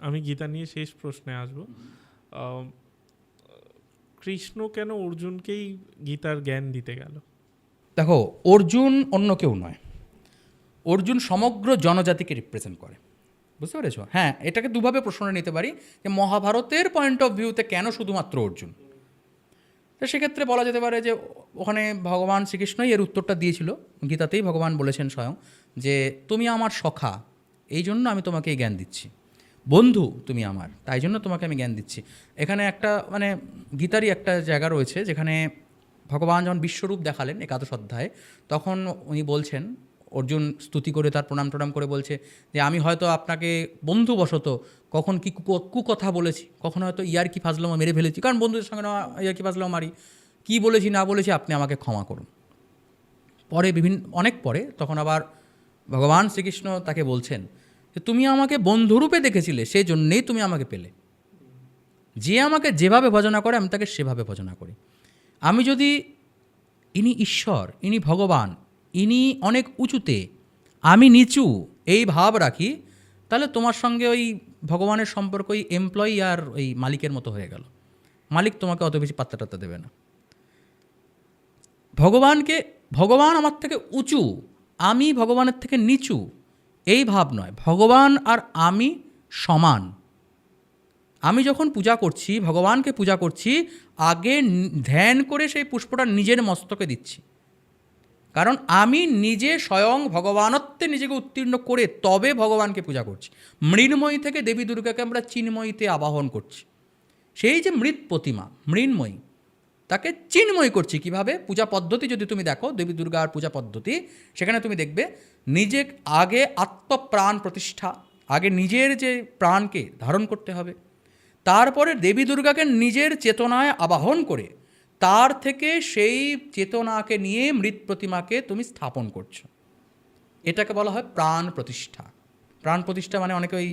আমি গীতা নিয়ে শেষ প্রশ্নে আসব। কৃষ্ণ কেন অর্জুনকেই গীতার জ্ঞান দিতে গেল? দেখো, অর্জুন অন্য কেউ নয়। অর্জুন সমগ্র জনজাতিকে রিপ্রেজেন্ট করে। বুঝতে পেরেছ? হ্যাঁ এটাকে দুভাবে প্রশ্ন নিতে পারি যে মহাভারতের পয়েন্ট অফ ভিউতে কেন শুধুমাত্র অর্জুন? তো সেক্ষেত্রে বলা যেতে পারে যে ওখানে ভগবান শ্রীকৃষ্ণই এর উত্তরটা দিয়েছিল। গীতাতেই ভগবান বলেছেন স্বয়ং যে, তুমি আমার সখা, এই জন্য আমি তোমাকে এই জ্ঞান দিচ্ছি। বন্ধু তুমি আমার, তাই জন্য তোমাকে আমি জ্ঞান দিচ্ছি। এখানে একটা মানে গীতারই একটা জায়গা রয়েছে যেখানে ভগবান যখন বিশ্বরূপ দেখালেন একাদশ অধ্যায়ে, তখন উনি বলছেন, অর্জুন স্তুতি করে তার প্রণাম টনাম করে বলছে যে, আমি হয়তো আপনাকে বন্ধুবশত কখন কি কু- কুকথা বলেছি, কখন হয়তো ইয়ার কি ফাজলামো মেরে ফেলেছি, কারণ বন্ধুদের সঙ্গে ইয়ার কি ফাজলামো মারি, কী বলেছি না বলেছি আপনি আমাকে ক্ষমা করুন। পরে বিভিন্ন, অনেক পরে তখন আবার ভগবান শ্রীকৃষ্ণ তাকে বলছেন তুমি আমাকে বন্ধুরূপে দেখেছিলে, সেই জন্যেই তুমি আমাকে পেলে। যে আমাকে যেভাবে ভজনা করে, আমি তাকে সেভাবে ভজনা করি। আমি যদি ইনি ঈশ্বর, ইনি ভগবান, ইনি অনেক উঁচুতে, আমি নিচু, এই ভাব রাখি, তাহলে তোমার সঙ্গে ওই ভগবানের সম্পর্ক ওই এমপ্লয়ি আর ওই মালিকের মতো হয়ে গেল। মালিক তোমাকে অত বেশি পাত্তা টাত্তা দেবে না। ভগবানকে, ভগবান আমার থেকে উঁচু, আমি ভগবানের থেকে নিচু এই ভাব নয়, ভগবান আর আমি সমান। আমি যখন পূজা করছি, ভগবানকে পূজা করছি, আগে ধ্যান করে সেই পুষ্পটা নিজের মস্তকে দিচ্ছি। কারণ আমি নিজে স্বয়ং ভগবানত্বে নিজেকে উত্তীর্ণ করে তবে ভগবানকে পূজা করছি। মৃন্ময়ী থেকে দেবী দুর্গাকে আমরা চিন্ময়ীতে আবাহন করছি। সেই যে মৃৎ প্রতিমা, মৃন্ময়ী তাকে চিন্ময় করছি কীভাবে? পূজা পদ্ধতি যদি তুমি দেখো, দেবী দুর্গার পূজা পদ্ধতি, সেখানে তুমি দেখবে নিজে আগে আত্মপ্রাণ প্রতিষ্ঠা, আগে নিজের যে প্রাণকে ধারণ করতে হবে। তারপরে দেবী দুর্গাকে নিজের চেতনায় আবাহন করে, তার থেকে সেই চেতনাকে নিয়ে মৃত প্রতিমাকে তুমি স্থাপন করছ। এটাকে বলা হয় প্রাণ প্রতিষ্ঠা। প্রাণ প্রতিষ্ঠা মানে অনেকে ওই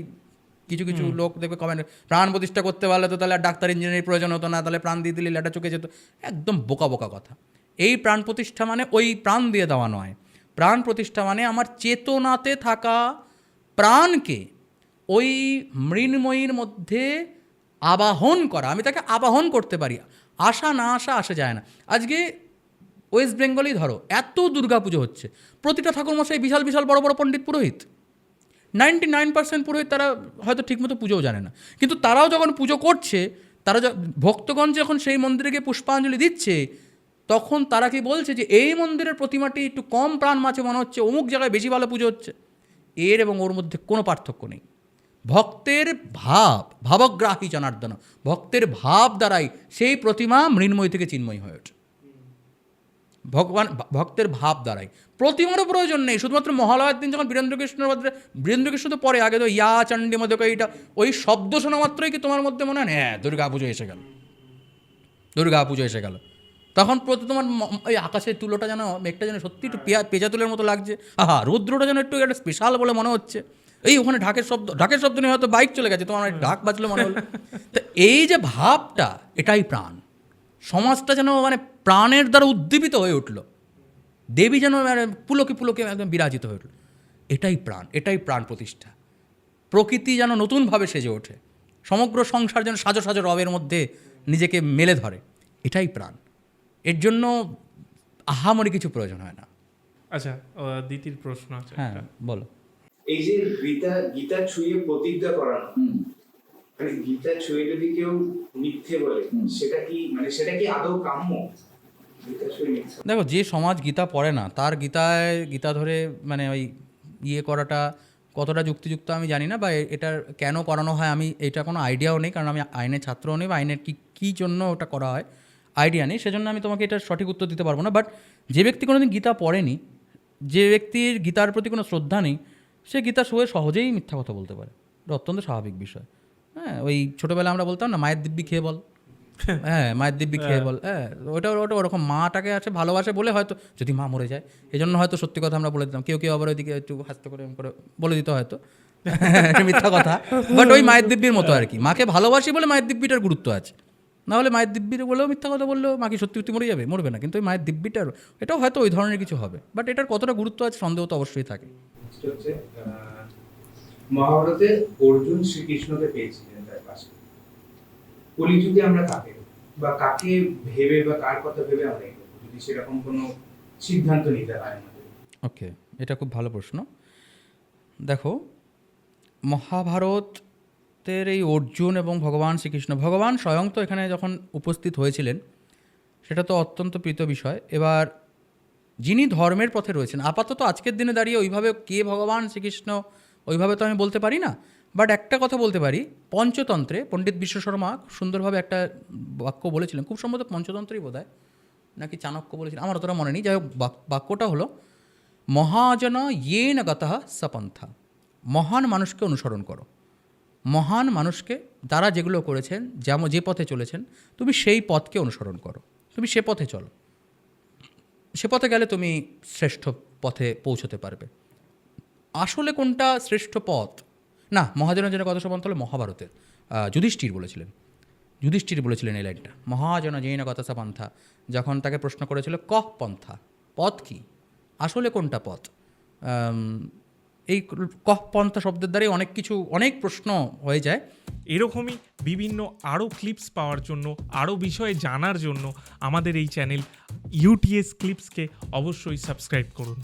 কিছু কিছু লোক দেখবে কমেন্ট প্রাণ প্রতিষ্ঠা করতে পারলে তো তাহলে আর ডাক্তার ইঞ্জিনিয়ারিং প্রয়োজন হতো না তাহলে প্রাণ দিয়ে দিলে লেটা চুকে যেত। একদম বোকা বোকা কথা। এই প্রাণ প্রতিষ্ঠা মানে ওই প্রাণ দিয়ে দেওয়া নয়। প্রাণ প্রতিষ্ঠা মানে আমার চেতনাতে থাকা প্রাণকে ওই মৃন্ময়ীর মধ্যে আবাহন করা। আমি তাকে আবাহন করতে পারি। আশা না আসা আসে যায় না। আজকে ওয়েস্ট বেঙ্গলেই ধরো এত দুর্গাপুজো হচ্ছে। প্রতিটা ঠাকুরমশাই বিশাল বিশাল বড় বড় পণ্ডিত পুরোহিত। নাইনটি নাইন পার্সেন্ট পুরোহিত তারা হয়তো ঠিকমতো পুজোও জানে না। কিন্তু তারাও যখন পুজো করছে, তারা ভক্তগণ যখন সেই মন্দিরে গিয়ে পুষ্পাঞ্জলি দিচ্ছে, তখন তারা কি বলছে যে, এই মন্দিরের প্রতিমাটি একটু কম প্রাণ মাছে মনে হচ্ছে, অমুক জায়গায় বেশি ভালো পুজো হচ্ছে। এর এবং ওর মধ্যে কোনো পার্থক্য নেই। ভক্তের ভাব, ভাবগ্রাহী জনার্দন, ভক্তের ভাব দ্বারাই সেই প্রতিমা মৃন্ময় থেকে চিন্ময় হয়ে ওঠে। ভগবান, ভক্তের ভাব দ্বারাই। প্রতিমারও প্রয়োজন নেই। শুধুমাত্র মহালয়ার দিন যখন বীরেন্দ্রকৃষ্ণের মধ্যে বীরেন্দ্রকৃষ্ণ তো পরে, আগে তো ইয়া চণ্ডী মধ্যে এইটা ওই শব্দ শোনা মাত্রই কি তোমার মধ্যে মনে হয়? হ্যাঁ দুর্গা পুজো এসে গেল। দুর্গা পুজো এসে গেল। তখন প্রতি তোমার ওই আকাশের তুলোটা যেন মেঘটা যেন সত্যি একটু পেঁয়া পেঁচা তুলের মতো লাগছে। আহা, রুদ্রটা যেন একটু একটা স্পেশাল বলে মনে হচ্ছে। এই ওখানে ঢাকের শব্দ ঢাকের শব্দ নিয়ে হয়তো বাইক চলে গেছে, তোমার ঢাক বাজলো মনে হলো। তো এই যে ভাবটা, এটাই প্রাণ। সমাজটা যেন মানে প্রাণের দ্বারা উদ্দীপিত হয়ে উঠল। দেবী যেন পুলকে পুলকে একদম বিরাজিত হয়ে উঠল। এটাই প্রাণ এটাই প্রাণ প্রতিষ্ঠা। প্রকৃতি যেন নতুনভাবে সেজে ওঠে। সমগ্র সংসার যেন সাজো সাজো রবের মধ্যে নিজেকে মেলে ধরে। এটাই প্রাণ। এর জন্য আহামরি কিছু প্রয়োজন হয় না। আচ্ছা দ্বিতীয় প্রশ্ন আছে হ্যাঁ বলো। এই যে গীতা গীতা ছুঁয়ে প্রতিজ্ঞা করানো মানে গীতা ছুঁয়ে যদি কেউ মিথ্যে বলে সেটা কি মানে সেটা কি আদৌ কাম্য? দেখো, যে সমাজ গীতা পড়ে না, তার গীতায়, গীতা ধরে মানে ওই ইয়ে করাটা কতটা যুক্তিযুক্ত আমি জানি না, বা এটার কেন করানো হয় আমি এটা কোনো আইডিয়াও নেই, কারণ আমি আইনের ছাত্রও নেই, বা আইনের কী কী জন্য ওটা করা হয় আইডিয়া নেই, সেজন্য আমি তোমাকে এটার সঠিক উত্তর দিতে পারব না। বাট যে ব্যক্তি কোনোদিন গীতা পড়েনি, যে ব্যক্তির গীতার প্রতি কোনো শ্রদ্ধা নেই, সে গীতা শুয়ে সহজেই মিথ্যা কথা বলতে পারে। এটা অত্যন্ত স্বাভাবিক বিষয়। হ্যাঁ ওই ছোটোবেলা আমরা বলতাম না, মায়ের দিব্যি খেয়ে বল। হ্যাঁ মায়ের দিব্যি খেয়ে বল। হ্যাঁ ওটা ওটা ওরকম মাটাকে আছে ভালোবাসে বলে হয়তো যদি মা মরে যায়। এই জন্য হয়তো সত্যি কথা আমরা বলে দিতাম। কেউ কেউ আবার ওইদিকে একটু হাসতে করে করে বলে দিত হয়তো। মিথ্যা কথা। বাট ওই মায়ের দিব্যির মতো আর কি। মাকে ভালোবাসি বলে মায়ের দিব্যিটার গুরুত্ব আছে। না হলে মায়ের দিব্যির বলেও মিথ্যা কথা বললেও মা কি সত্যি সত্যি মরে যাবে মরবে না। কিন্তু ওই মায়ের দিব্যিটার এটাও হয়তো ওই ধরনের কিছু হবে। বাট এটার কতটা গুরুত্ব আছে সন্দেহ তো অবশ্যই থাকে। মহাভারতে অর্জুন শ্রীকৃষ্ণকে পেয়েছিলেন তার পাশে। কলিযুগে আমরা কাকে বা কাকে ভেবে বা কার কথা ভেবে আমরা? যদি সেরকম কোনো সিদ্ধান্ত নিতে আমাদের। ওকে, এটা খুব ভালো প্রশ্ন। দেখো, মহাভারতের এই অর্জুন এবং ভগবান শ্রীকৃষ্ণ, ভগবান স্বয়ং তো এখানে যখন উপস্থিত হয়েছিলেন, সেটা তো অত্যন্ত প্রীত বিষয়। এবার যিনি ধর্মের পথে রয়েছেন, আপাতত আজকের দিনে দাঁড়িয়ে ওইভাবে কে ভগবান শ্রীকৃষ্ণ, ওইভাবে তো আমি বলতে পারি না বাট একটা কথা বলতে পারি, পঞ্চতন্ত্রে পণ্ডিত বিশ্ব শর্মা সুন্দরভাবে একটা বাক্য বলেছিলেন, খুব সম্ভবত পঞ্চতন্ত্রই বোধ হয় নাকি চাণক্য বলেছিলেন, আমার অতটা মনে নেই, যাই হোক, বাক- বাক্যটা হলো, মহাজন ইয়েন গতঃ সপন্থা, মহান মানুষকে অনুসরণ করো, মহান মানুষকে, তারা যেগুলো করেছেন, যেমন যে পথে চলেছেন, তুমি সেই পথকে অনুসরণ করো, তুমি সে পথে চলো, সে পথে গেলে তুমি শ্রেষ্ঠ পথে পৌঁছতে পারবে। আসলে কোনটা শ্রেষ্ঠ পথ? না, মহাজনের জন্য কথা সবন্ত হলো? মহাভারতের। যুধিষ্ঠির বলেছিলেন। যুধিষ্ঠির বলেছিলেন এই লাইনটা। মহাজন জৈন কথা পন্থা, যখন তাকে প্রশ্ন করেছিল, কহ পন্থা, পথ কি? আসলে কোনটা পথ? এই কহ পন্থা শব্দের দ্বারাই অনেক কিছু, অনেক প্রশ্ন হয়ে যায়। এরকমই বিভিন্ন আরও ক্লিপস পাওয়ার জন্য আরও বিষয়ে জানার জন্য আমাদের এই চ্যানেল ইউটিএস ক্লিপসকে অবশ্যই সাবস্ক্রাইব করুন।